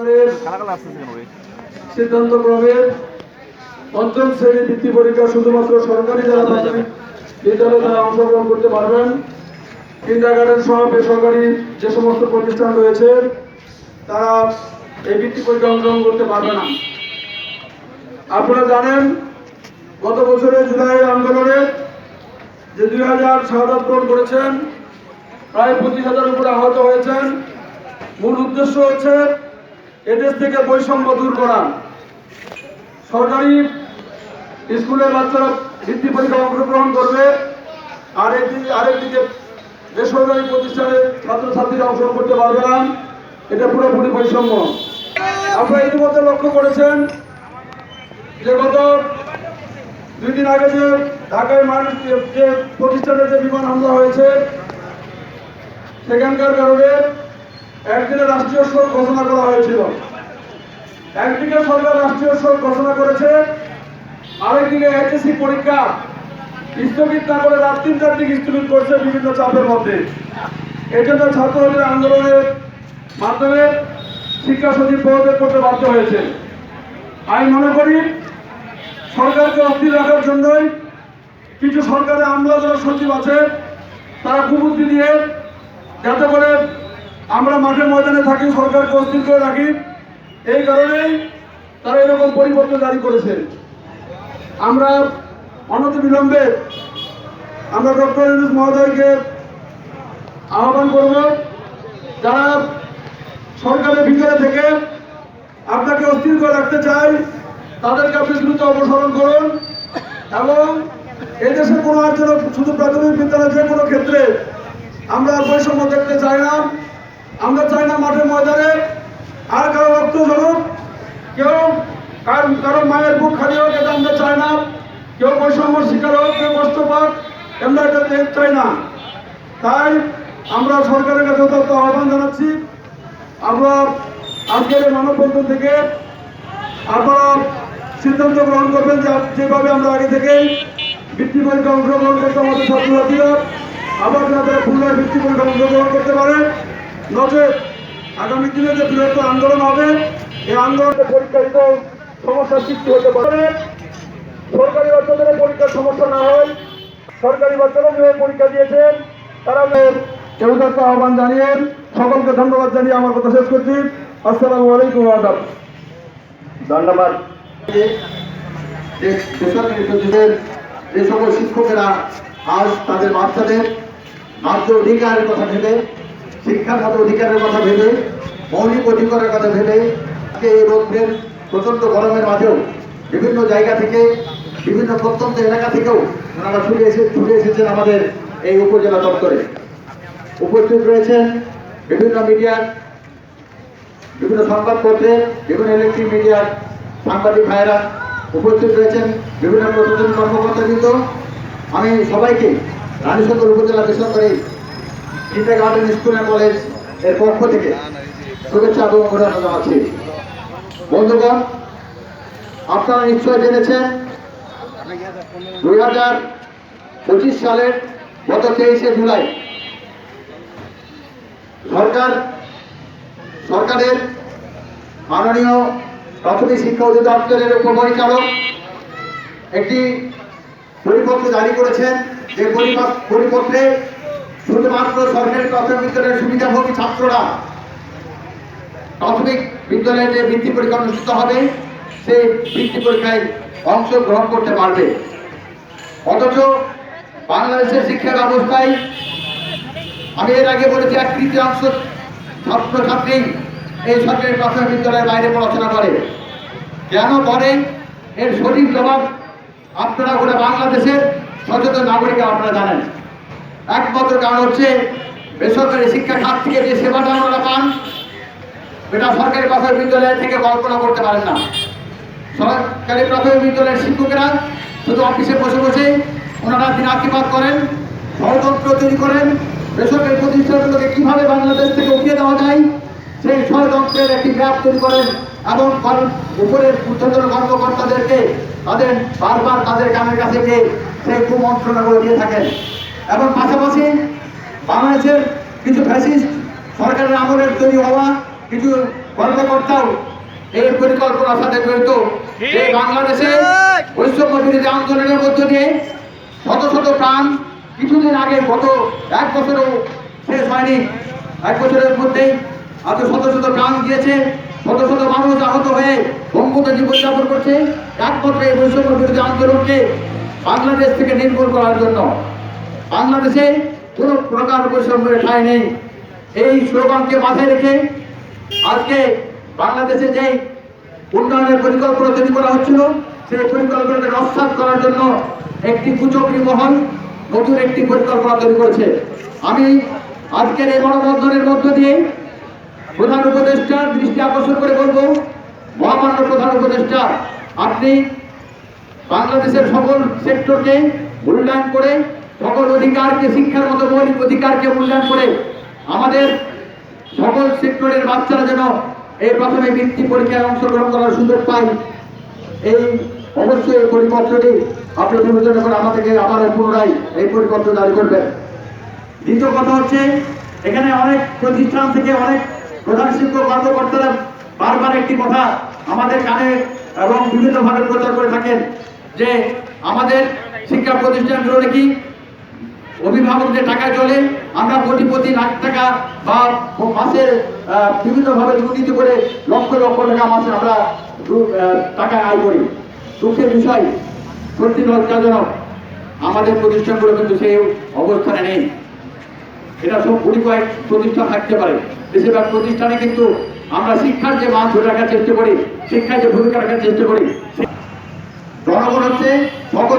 সরকারের সিদ্ধান্ত ক্রমে পঞ্চম শ্রেণি বৃত্তি পরীক্ষা শুধুমাত্র সরকারি যারা প্রাথমিক বিদ্যালয়ে তারা অংশগ্রহণ করতে পারবেন। কিন্ডার গার্ডেন সহ বেসরকারি যে সমস্ত প্রতিষ্ঠান রয়েছে তারা এই বৃত্তি পরীক্ষা অংশগ্রহণ করতে পারবে না। আপনারা জানেন গত বছরের জুলাই আন্দোলনে যে দুই হাজার শাহাদ পূরণ করেছেন প্রায় পঁচিশ হাজার উপরে আহত হয়েছেন। মূল উদ্দেশ্য হচ্ছে এদেশ থেকে বৈষম্য দূর করা। সরকারি স্কুলের বাচ্চারা বৃত্তি পরীক্ষা অংশগ্রহণ করবে। আর আরেকদিকে বেসরকারি প্রতিষ্ঠানে ছাত্রছাত্রীরা অংশগ্রহণ করতে পারবে না। এটা পুরোপুরি বৈষম্য। আপনারা ইতিমধ্যে লক্ষ্য করেছেন যে গত দুই দিন আগে যে ঢাকায় মানুষ যে প্রতিষ্ঠানে যে বিমান হামলা হয়েছে, সেখানকার কারণে একদিনে রাষ্ট্রীয় শোক ঘোষণা করা হয়েছিল। একদিকে সরকার রাষ্ট্রীয় শোক ঘোষণা করেছে, আরেকদিকে এইচএসসি পরীক্ষা স্থগিত না করে রাত তিনটার দিকে স্থগিত করছে বিভিন্ন চাপের মধ্যে। এই জন্য ছাত্রদের আন্দোলনের মাধ্যমে শিক্ষা সচিব পদত্যাগ করতে বাধ্য হয়েছে। আমি মনে করি সরকারকে অস্থির রাখার জন্যই কিছু সরকারের আমলা যারা সচিব আছে, তারা কুবুদ্ধি দিয়ে যাতে করে আমরা মাঠে ময়দানে থাকি সরকারকে অস্থির করে রাখি। এই কারণেই তারা এরকম পরিবর্তন জারি করেছে। আমরা অনতি বিলম্বে আমরা ডক্টর ইউনুস মহোদয়কে আহ্বান করব, যারা সরকারের ভিতরে থেকে আপনাকে অস্থির করে রাখতে চাই তাদেরকে আপনি দ্রুত অপসারণ করুন এবং এদেশে কোনো আর যেন শুধু প্রাথমিক বিদ্যালয় যে কোনো ক্ষেত্রে আমরা বৈষম্য দেখতে চাই না আমরা চাই না মাঠের ময়দানে আর কারও রক্ত ঝরুক কেউ কার কারও মায়ের বুক খালি হোক এটা আমরা চাই না কেউ বৈষম্য শিকার হোক কেউ কষ্ট পাক আমরা এটা দেখতে চাই না। তাই আমরা সরকারের কাছে যথার্থ আহ্বান জানাচ্ছি। আমরা আজকের এই মানববন্ধন থেকে আপনারা সিদ্ধান্ত গ্রহণ করবেন যে যেভাবে আমরা আগে থেকেই বৃত্তি পরীক্ষা অংশগ্রহণ করতে আমাদের ছাত্রছাত্রীরা আবার যেন তারা পুনরায় বৃত্তি পরীক্ষা অংশগ্রহণ করতে পারে, নচেত আগামী দিনে যে বৃহত্তর আন্দোলন হবে, এই আন্দোলনে পরীক্ষারিত সমস্যার সৃষ্টি হতে পারে। সরকারি বাচ্চাদের পরীক্ষার সমস্যা না বাচ্চারা যেভাবে পরীক্ষা দিয়েছেন। তারা কেউ আহ্বান জানিয়ে সকলকে ধন্যবাদ জানিয়ে আমার কথা শেষ করছি। আসসালামু আলাইকুম আদাব। ধন্যবাদ। বেসরকারি যে সকল শিক্ষকেরা আজ তাদের বাচ্চাদের ন্যায্য অধিকারের কথা ভেবে শিক্ষাগত অধিকারের কথা ভেবে মৌলিক অধিকারের কথা ভেবে আজকে এই রোদ্রের প্রচণ্ড গরমের মাঝেও বিভিন্ন জায়গা থেকে, বিভিন্ন প্রত্যন্ত এলাকা থেকেও ওনারা ছুটে এসে ছুটে এসেছেন আমাদের এই উপজেলা দপ্তরে। উপস্থিত রয়েছেন বিভিন্ন মিডিয়ার, বিভিন্ন সংবাদপত্রে, বিভিন্ন ইলেকট্রিক মিডিয়ার সাংবাদিক ভাইয়েরা। উপস্থিত রয়েছেন বিভিন্ন প্রশাসনিক কর্মকর্তাবৃন্দ। আমি সবাইকে রানীশঙ্কর উপজেলা বেসরকারি কিন্ডার গার্ডেন স্কুল অ্যান্ড কলেজের পক্ষ থেকে শুভেচ্ছা এবং অভিনন্দন জানাচ্ছি। বন্ধুগণ আপনারা নিশ্চয় জেনেছেন, দুই হাজার পঁচিশ সালের গত তেইশে জুলাই সরকার, সরকারের মাননীয় প্রাথমিক শিক্ষা অধিদপ্তরের উপপরিচালক একটি পরিপত্র জারি করেছেন, যে পরিপত- পরিপত্রে শুধুমাত্র সরকারি প্রাথমিক বিদ্যালয়ের সুবিধাভোগী ছাত্ররা প্রাথমিক বিদ্যালয়ে যে বৃত্তি অনুষ্ঠিত হবে সেই বৃত্তি পরীক্ষায় অংশগ্রহণ করতে পারবে। অথচ বাংলাদেশের শিক্ষা ব্যবস্থায় আমি এর আগে বলেছি, এক তৃতীয়াংশ ছাত্রছাত্রী এই সরকারি প্রাথমিক বিদ্যালয়ের বাইরে পড়াশোনা করে। কেন করে? এর সঠিক জবাব আপনারা গোটা বাংলাদেশের সচেতন নাগরিক আপনারা জানেন। একমাত্র কারণ হচ্ছে বেসরকারি শিক্ষা খাত থেকে যে সেবাটা আপনারা পান এটা সরকারি প্রাথমিক বিদ্যালয় থেকে কল্পনা করতে পারেন না। সরকারি প্রাথমিক বিদ্যালয়ের শিক্ষকেরা শুধু অফিসে বসে বসে ওনারা দিনাতিপাত করেন ষড়যন্ত্র তৈরি করেন, বেসরকারি প্রতিষ্ঠানগুলোকে কীভাবে বাংলাদেশ থেকে উঠিয়ে দেওয়া যায়, সেই ষড়যন্ত্রের একটি গ্রাফ তৈরি করেন এবং উপরের উচ্চতর কর্মকর্তাদেরকে তাদের বারবার তাদের কানের কাছে গিয়ে সেই কুমন্ত্রণাগুলো দিয়ে থাকেন। এবং পাশাপাশি বাংলাদেশের কিছু ফ্যাসিস্ট সরকারের আমলের তৈরি হওয়া কিছু কর্মকর্তাও এই পরিকল্পনার সাথে জড়িত। বাংলাদেশে বৈষম্য বিরোধী আন্দোলনের মধ্য দিয়ে শত শত প্রাণ কিছুদিন আগে, গত এক বছরও শেষ হয়নি। এক বছরের মধ্যেই এত শত শত প্রাণ গিয়েছে, শত শত মানুষ আহত হয়ে বঙ্গত জীবনযাপন করছে। একমাত্র এই বৈষম্য বিরোধী আন্দোলনকে বাংলাদেশ থেকে নির্মূল করার জন্য বাংলাদেশে কোনো প্রকার বৈষম্যের ঠাঁই নেই। এই স্লোগানকে মাথায় রেখে আজকে বাংলাদেশে যে উন্নয়নের পরিকল্পনা তৈরি করা হচ্ছিল। সেই পরিকল্পনাকে নস্বাত করার জন্য একটি কুচক্রী মহল নতুন একটি পরিকল্পনা তৈরি করেছে। আমি আজকের এই গণবন্ধনের মধ্য দিয়ে প্রধান উপদেষ্টার দৃষ্টি আকর্ষণ করে বলব, মহামান্য প্রধান উপদেষ্টা, আপনি বাংলাদেশের সকল সেক্টরকে মূল্যায়ন করে, সকল অধিকারকে, শিক্ষার মতো মৌলিক অধিকারকে মূল্যায়ন করে আমাদের সকল সেক্টরের বাচ্চারা যেন এই প্রথমে বৃত্তি পরীক্ষায় অংশগ্রহণ করার সুযোগ পায় এই অবশ্যই এই পরিপত্রটি আপনি বিবেচনা করে আমাদেরকে আবারও পুনরায় এই পরিপত্র জারি করবেন দ্বিতীয় কথা হচ্ছে, এখানে অনেক প্রতিষ্ঠান থেকে অনেক প্রধান শিক্ষক, কর্মকর্তারা বারবার একটি কথা আমাদের কানে এবং বিভিন্নভাবে প্রচার করে থাকেন যে, আমাদের শিক্ষা প্রতিষ্ঠানগুলো নাকি অভিভাবকদের টাকা চলে। আমরা কোটি লাখ টাকা বা আহ, বিভিন্নভাবে দুর্নীতি করে লক্ষ লক্ষ টাকা মাসে আমরা টাকা আয় করি। দুঃখের বিষয় সত্যি লজ্জাজনক। আমাদের প্রতিষ্ঠানগুলো কিন্তু সেই অবস্থানে নেই। এটা সব গুলি কয়েক প্রতিষ্ঠান থাকতে পারে। বেশিরভাগ প্রতিষ্ঠানে কিন্তু আমরা শিক্ষার যে মান ধরে রাখার চেষ্টা করি শিক্ষার যে ভূমিকা রাখার চেষ্টা করি জনগণ হচ্ছে সকল